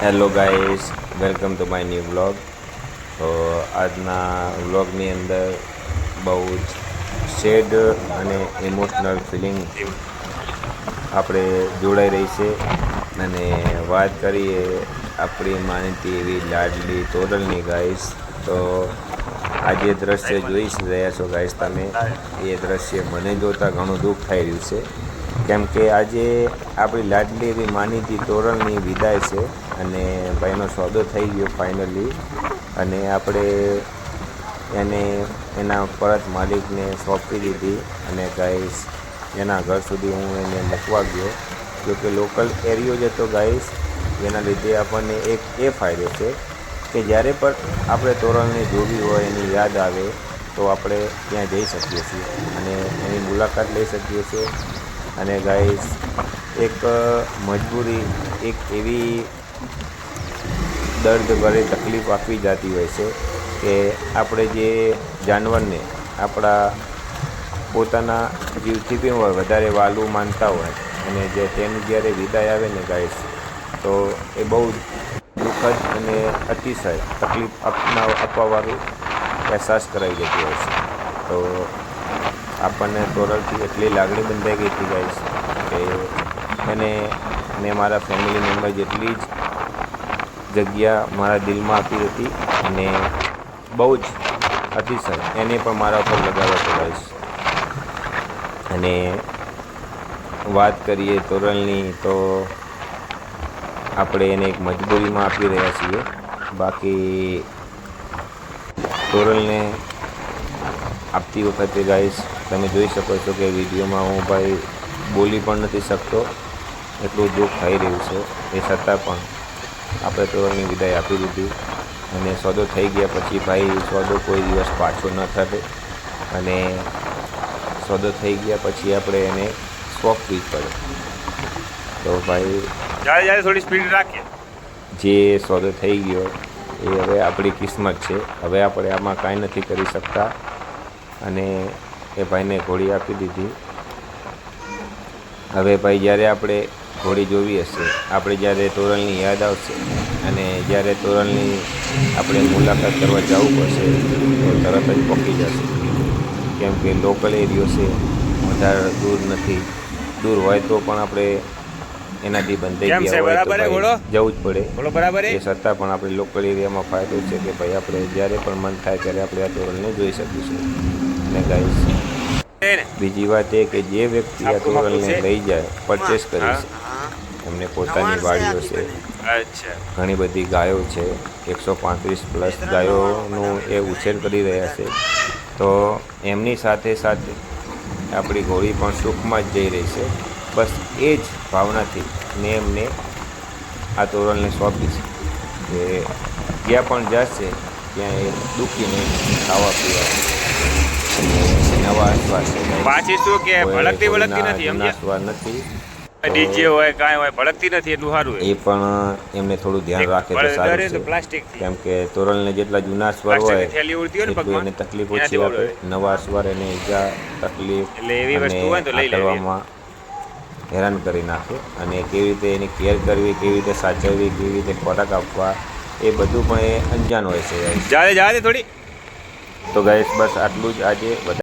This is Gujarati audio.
Hello guys welcome to my new blog તો આજના વ્લોગની અંદર બહુ જ શેડ અને ઇમોશનલ ફિલિંગ આપણે જોડાઈ રહી છે. અને વાત કરીએ આપણી માનીતી એવી લાડલી તોરલની ગાઈસ તો આજે દ્રશ્ય જોઈ રહ્યા છો ગાઈસ તમે. એ દ્રશ્ય મને જોતાં ઘણું દુઃખ થઈ રહ્યું છે. કેમ કે આજે આપણી લાડલી એવી માનીતી તોરણની વિદાય છે અને ભાઈનો સોદો થઈ ગયો ફાઇનલી અને આપણે એને, એના પરત માલિકને સોંપી દીધી અને ગાઈસ એના ઘર સુધી હું એને મૂકવા ગયો. જોકે લોકલ એરિયો જ હતો ગાઈસ જેના લીધે આપણને એક એ ફાયદો છે કે જ્યારે પણ આપણે તોરણને જોવી હોય, એની યાદ આવે, તો આપણે ત્યાં જઈ શકીએ છીએ અને એની મુલાકાત લઈ શકીએ છીએ. અને ગાઈઝ એક મજબૂરી, એક એવી દર્દ ભરે તકલીફ આપી જતી હોય છે કે આપણે જે જાનવરને આપણા પોતાના જીવથી પણ હોય વધારે વાલું માનતા હોય અને જે તેની જ્યારે વિદાય આવે ને ગાઈસ તો એ બહુ દુઃખદ અને અતિશય તકલીફ આપના આપવાવાળું અહેસાસ કરાવી જતી હોય છે. તો આપણને તોરલથી એટલી લાગણી બંધાઈ ગઈ હતી ગાઈસ કે એને મેં મારા ફેમિલી મેમ્બર જેટલી જ જગ્યા મારા દિલમાં આપી હતી અને બહુ જ અતિશય એને પણ મારા ઉપર લગાવ્યો હતો ગાઈસ અને વાત કરીએ તોરલની, તો આપણે એને એક મજબૂરીમાં આપી રહ્યા છીએ. બાકી તોરલને આપતી વખતે ગાઈસ તમે જોઈ શકો છો કે વિડીયોમાં હું ભાઈ બોલી પણ નથી શકતો. એટલું દુઃખ થઈ રહ્યું છે. એ છતાં પણ આપણે તોરણની વિદાય આપી દીધી. અને સોદો થઈ ગયા પછી ભાઈ સોદો કોઈ દિવસ પાછો ન થશે. અને સોદો થઈ ગયા પછી આપણે એને સોંપવી જ પડે. તો ભાઈ જ્યારે જ્યારે થોડી સ્પીડ રાખીએ. જે સોદો થઈ ગયો એ હવે આપણી કિસ્મત છે. હવે આપણે આમાં કાંઈ નથી કરી શકતા. અને એ ભાઈને ઘોડી આપી દીધી. હવે ભાઈ, જ્યારે આપણે ઘોડી જોવી હશે, આપણે જ્યારે તોરણની યાદ આવશે અને જ્યારે તોરણની આપણે મુલાકાત કરવા જવું પડશે, તો તરત જ પહોંચી જશે. કેમ કે લોકલ એરિયો છે, વધારે દૂર નથી. દૂર હોય તો પણ આપણે એનાથી બંધાઈ કેમ છે? ગયા તો બરાબર? જવું જ પડે. ઘોડો બરાબર એ છતાં પણ આપણે લોકલ એરિયામાં ફાયદો છે કે ભાઈ આપણે જ્યારે પણ મન થાય ત્યારે આપણે આ તોરણને જોઈ શકીશું. અને ગાઈસ બીજી વાત એ કે જે વ્યક્તિ આ તોરણને લઈ જાય પરચેસ કરી છે. એમને પોતાની વાડીઓ છે ઘણી બધી ગાયો છે. એકસો પાંત્રીસ પ્લસ ગાયોનું એ ઉછેર કરી રહ્યા છે. તો એમની સાથે સાથે આપણી ઘોડી પણ સુખમાં જ જઈ રહી છે. બસ એ જ ભાવનાથી મેં એમને આ તોરણને સોંપી છે. કે જ્યાં પણ જશે ત્યાં એ દુઃખીને ખાવા પીવા. નવા શ્વાસ પાછી શું કે ભળકતી ભળકતી નથી સમજ્યા? નથી. ડીજે હોય કાંઈ હોય ભળકતી નથી એટલું સારું એ પણ એમને થોડું ધ્યાન રાખે તો સારું છે. પ્લાસ્ટિક કેમ કે તોરણને જેટલા જૂના સ્વર હોય એટલું એને તકલીફ ઓછી આપે. નવા સ્વર એને ઈજા તકલીફ એટલે એવી વસ્તુ હોય તો લઈ લેવામાં હેરાન કરી નાખે અને કેવી રીતે એની કેર કરવી કેવી રીતે સાચવવી કેવી રીતે ખોરાક આપવા એ બધું પણ એ અંજાન હોય છે જાય જાય થોડી. તો ગાઈસ બસ આટલું જ આજે. બધા